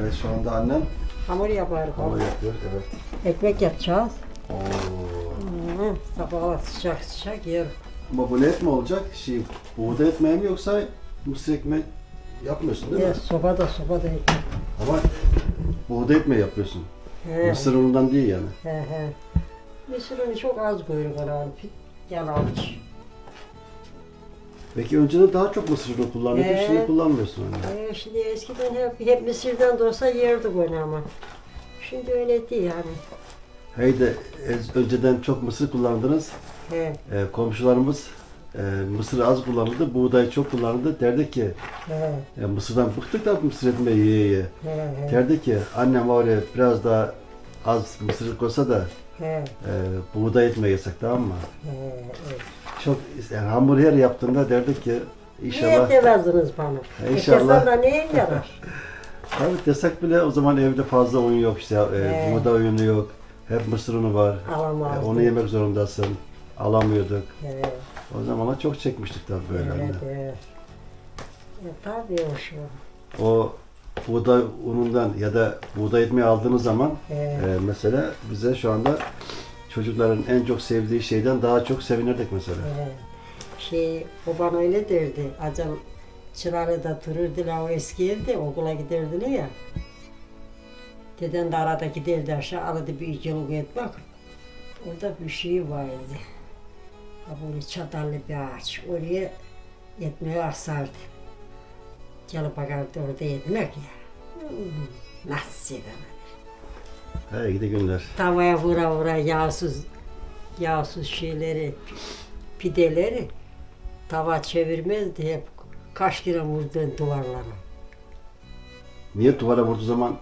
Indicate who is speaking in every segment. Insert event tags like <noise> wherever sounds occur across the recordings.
Speaker 1: Evet şu anda annem
Speaker 2: Hamur yaparız.
Speaker 1: hamur yapıyor. Evet.
Speaker 2: Ekmek yapacağız.
Speaker 1: Oo.
Speaker 2: Hı, sabahlar sıcak sıcak yer.
Speaker 1: Ama bu ne et mi olacak? Şey, buğday ekmeği mi yoksa mısır ekmeği yapmıyorsun değil mi?
Speaker 2: Sobada sobada ekmek.
Speaker 1: Ama buğday ekmeği yapıyorsun.
Speaker 2: He,
Speaker 1: Mısır unundan değil yani.
Speaker 2: he, he. Mısır unu çok az koyuyor bana. Yalamış.
Speaker 1: Peki önceden daha çok mısır unu kullanıyordun,
Speaker 2: Ee?
Speaker 1: şimdi kullanmıyorsun onu.
Speaker 2: Ee, şimdi eskiden hep, hep Mısır'dan da olsa yerdik onu ama. Şimdi öyle değil yani.
Speaker 1: Hey de e, önceden çok mısır kullandınız.
Speaker 2: He,
Speaker 1: E, komşularımız e, mısır az kullanırdı, buğday çok kullanırdı. Derdi ki
Speaker 2: he,
Speaker 1: e, mısırdan bıktık da mısır ekmeği yiye yiye.
Speaker 2: he, he,
Speaker 1: Derdi ki annem oraya biraz daha az mısır koysa da
Speaker 2: he,
Speaker 1: e, buğday ekmeği yesek tamam mı?
Speaker 2: he, evet.
Speaker 1: Çok yani hamburger yaptığında derdik ki
Speaker 2: Niye
Speaker 1: inşallah
Speaker 2: demezdiniz bana?
Speaker 1: İnşallah.
Speaker 2: İnşallah. da neye yarar? <laughs>
Speaker 1: tabii desek bile o zaman evde fazla oyun yok işte e,
Speaker 2: He.
Speaker 1: buğday oyunu yok. Hep mısır unu var. E,
Speaker 2: Alamazdım.
Speaker 1: onu yemek zorundasın. Alamıyorduk.
Speaker 2: He,
Speaker 1: O zamanlar çok çekmiştik tabii böyle.
Speaker 2: evet,
Speaker 1: anne.
Speaker 2: evet. E, tabii o şu.
Speaker 1: O buğday unundan ya da buğday ekmeği aldığınız zaman
Speaker 2: He,
Speaker 1: e, mesela bize şu anda çocukların en çok sevdiği şeyden daha çok sevinirdik mesela.
Speaker 2: he. Şey, baban öyle derdi. Acam çıralı da dururdular o eski evde okula giderdiler ya. Deden de arada giderdi aşağı alırdı bir iki yıllık etmek. Orada bir şey vardı. Böyle çatallı bir ağaç. Oraya ekmeği asardı. Gelip bakardı orada ekmek ya. Hmm, nasıl severim.
Speaker 1: Hey gidi günler.
Speaker 2: Tavaya vura vura yağsız yağsız şeyleri, pideleri tava çevirmezdi hep kaç kere vurdu duvarlara.
Speaker 1: Niye duvara vurduğu zaman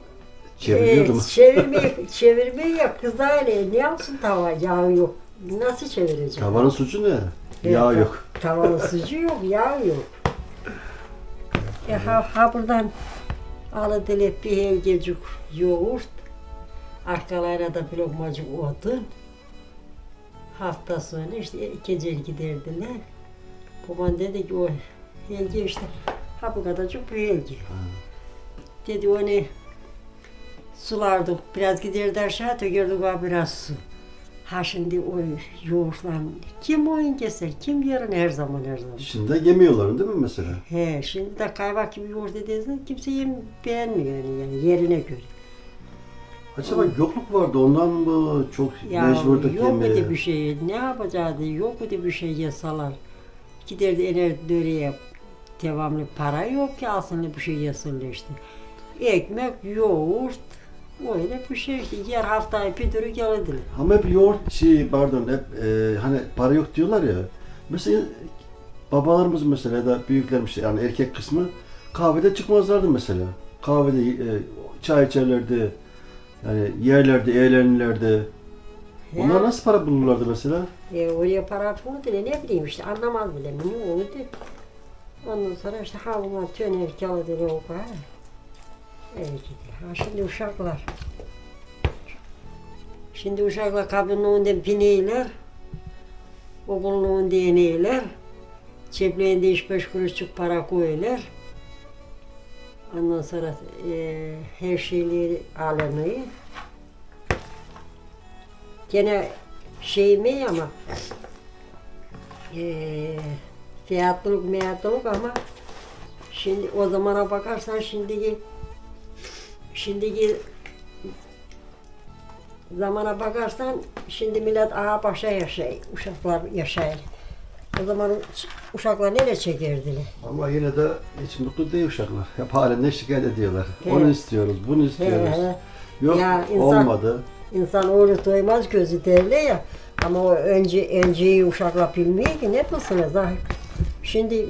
Speaker 1: çeviriyordu mu?
Speaker 2: Evet, çevirmeyi, çevirmeyi ya kızlarla ne yapsın tava yağ yok. Nasıl çevirecek?
Speaker 1: Tavanın suçu ne?
Speaker 2: Evet,
Speaker 1: Yağ yok.
Speaker 2: Tavanın <laughs> sucu yok, yağ yok. E, ha, ha buradan alıdılar bir evcecik yoğurt, arkalarına da bir lokmacık odun. Hafta sonu işte gece giderdiler. Babam dedi ki o helge işte ha bu kadarcık bir helge. Dedi onu sulardık, biraz giderdi aşağı tökerdik ha biraz su. Ha şimdi o yoğurtla kim oyun keser, kim yarın her zaman her zaman.
Speaker 1: Şimdi yemiyorlar değil mi mesela?
Speaker 2: He, şimdi de kaymak gibi yoğurt dediğinizde kimse yem beğenmiyor yani, yani yerine göre.
Speaker 1: Acaba yokluk vardı ondan mı çok
Speaker 2: Ya
Speaker 1: mecburduk
Speaker 2: yok
Speaker 1: yemeye?
Speaker 2: idi bir şey, ne yapacaktı, yok idi bir şey yasalar. Giderdi ener döreye devamlı para yok ki aslında bir şey yesinler işte. Ekmek, yoğurt, öyle bir şey işte. Yer haftaya bir dürü gelirdiler.
Speaker 1: Ama hep yoğurt şey pardon hep e, hani para yok diyorlar ya. Mesela babalarımız mesela ya da büyüklerimiz yani erkek kısmı kahvede çıkmazlardı mesela. Kahvede e, çay içerlerdi. Yani yerlerdi, eğlenirlerdi. Onlar
Speaker 2: Ya.
Speaker 1: nasıl para bulurlardı mesela?
Speaker 2: E, oraya para atmadı ne, ne bileyim işte anlamaz bile ne oldu. Ondan sonra işte havlular töner kağıdı o kadar. Evet gidiyor. Ha şimdi uşaklar. Şimdi uşaklar kabinin önünden bineyler. Okulun önünde ineyler. Ceplerinde iş beş kuruşluk para koyuyorlar. Ondan sonra e, her şeyleri alınıyor. Gene şey mi ama eee fiyatlılık miyatlılık ama şimdi o zamana bakarsan şimdiki şimdiki zamana bakarsan şimdi millet ağa başa yaşay, uşaklar yaşayır. O zaman uşaklar nereye çekerdiler?
Speaker 1: Ama yine de hiç mutlu değil uşaklar. Hep halinde şikayet ediyorlar.
Speaker 2: Evet.
Speaker 1: Onu istiyoruz, bunu istiyoruz.
Speaker 2: He,
Speaker 1: Yok
Speaker 2: Ya insan-
Speaker 1: olmadı.
Speaker 2: İnsan oğlu doymaz gözü derler ya. Ama o önce önceyi uşakla bilmiyor ki ne ha. Şimdi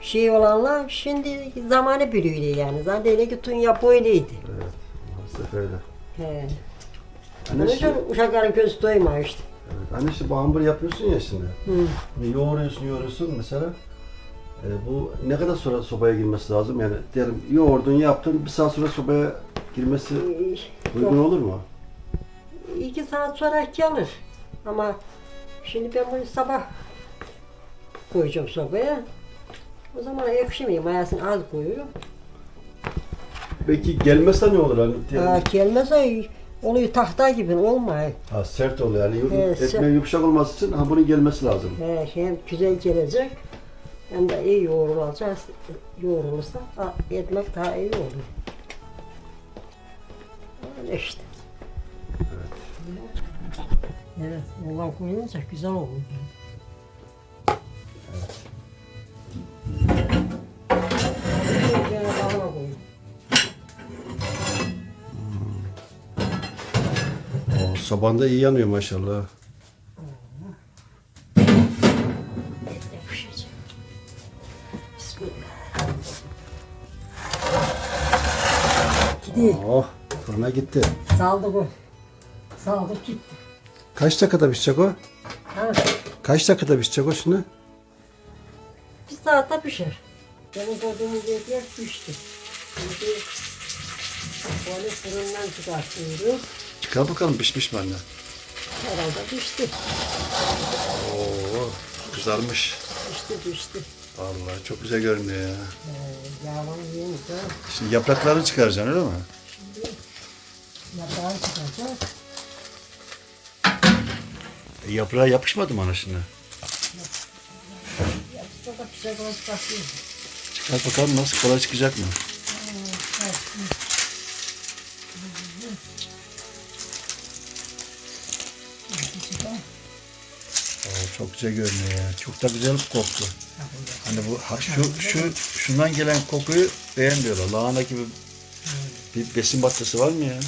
Speaker 2: şey olanlar şimdi zamanı biliyor yani. Zaten öyle ki dünya böyleydi.
Speaker 1: Evet, maalesef öyle.
Speaker 2: He. Onun için uşakların gözü doymuyor işte.
Speaker 1: Evet, anne işte bu hamur yapıyorsun ya şimdi.
Speaker 2: Hı.
Speaker 1: Yoğuruyorsun, yoğuruyorsun mesela. E, bu ne kadar sonra sobaya girmesi lazım? Yani diyelim yoğurdun, yaptın, bir saat sonra sobaya girmesi uygun olur mu?
Speaker 2: İki saat sonra gelir. Ama şimdi ben bunu sabah koyacağım sobaya. O zaman ekşimeyeyim, mayasını az koyuyorum.
Speaker 1: Peki gelmezse ne olur? Hani,
Speaker 2: Ha, gelmezse oluyor tahta gibi olmuyor.
Speaker 1: ha, sert oluyor yani.
Speaker 2: Evet, sert.
Speaker 1: ekmeğin yumuşak olması için ha, bunun gelmesi lazım.
Speaker 2: He, hem güzel gelecek hem de iyi yoğrulacak. Yoğrulursa ha, ekmek daha iyi olur. Öyle işte. Evet, oğlan koyunca güzel olur.
Speaker 1: O, sabanda iyi yanıyor maşallah.
Speaker 2: Gidiyor.
Speaker 1: Oh fırına gitti.
Speaker 2: Saldı bu. Saldık gitti.
Speaker 1: Kaç dakikada pişecek o?
Speaker 2: Ha,
Speaker 1: Kaç dakikada pişecek o şimdi?
Speaker 2: bir saatte pişer. Benim koyduğumuz etler pişti. Şimdi böyle fırından çıkartıyoruz.
Speaker 1: Çıkar bakalım pişmiş mi anne?
Speaker 2: Herhalde pişti.
Speaker 1: Oo kızarmış.
Speaker 2: Pişti pişti.
Speaker 1: Vallahi çok güzel görünüyor ya.
Speaker 2: Ee, yağlanı yiyince
Speaker 1: Şimdi yapraklarını çıkaracaksın öyle mi?
Speaker 2: şimdi yaprağı çıkacak.
Speaker 1: E, yaprağa yapışmadı mı ana şimdi?
Speaker 2: Yapışta da pişer olsun bakıyor.
Speaker 1: Çıkar bakalım nasıl kolay çıkacak mı? Oo, çok güzel görünüyor ya. Çok da güzel koktu. Hani bu ha, şu şu şundan gelen kokuyu beğenmiyorlar. Lahana gibi bir besin maddesi var mı ya?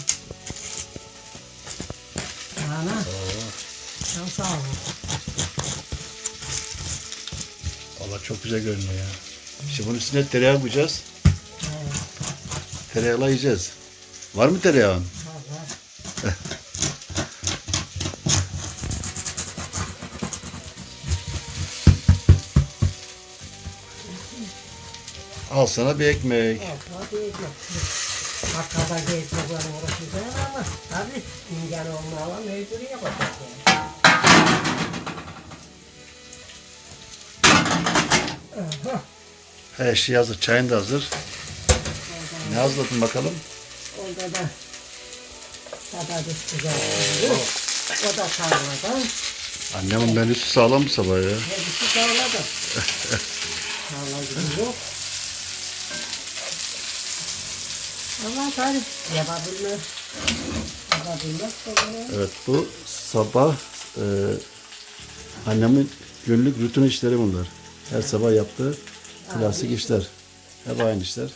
Speaker 2: Ana. Çok sağ olun.
Speaker 1: Vallahi çok güzel görünüyor ya. Şimdi bunun üstüne tereyağı koyacağız. Tereyağla yiyeceğiz. Var mı tereyağın? Al sana bir ekmek.
Speaker 2: Abla değil yok. Bakkada gezmek var uğraşacağız ama tabii imkan olmalı mecburi yapacak yani. Aha,
Speaker 1: Her şey hazır. Çayın da hazır. Ne hazırladın bakalım?
Speaker 2: orada da patates kızartıyor. O da tarlada.
Speaker 1: Annemin menüsü sağlam mı sabah ya?
Speaker 2: Hepsi <laughs> tarlada. Tarla gibi yok. Ama tabii tabii.
Speaker 1: Evet bu sabah e, annemin günlük rutin işleri bunlar. Her sabah yaptığı klasik işler. Hep aynı işler.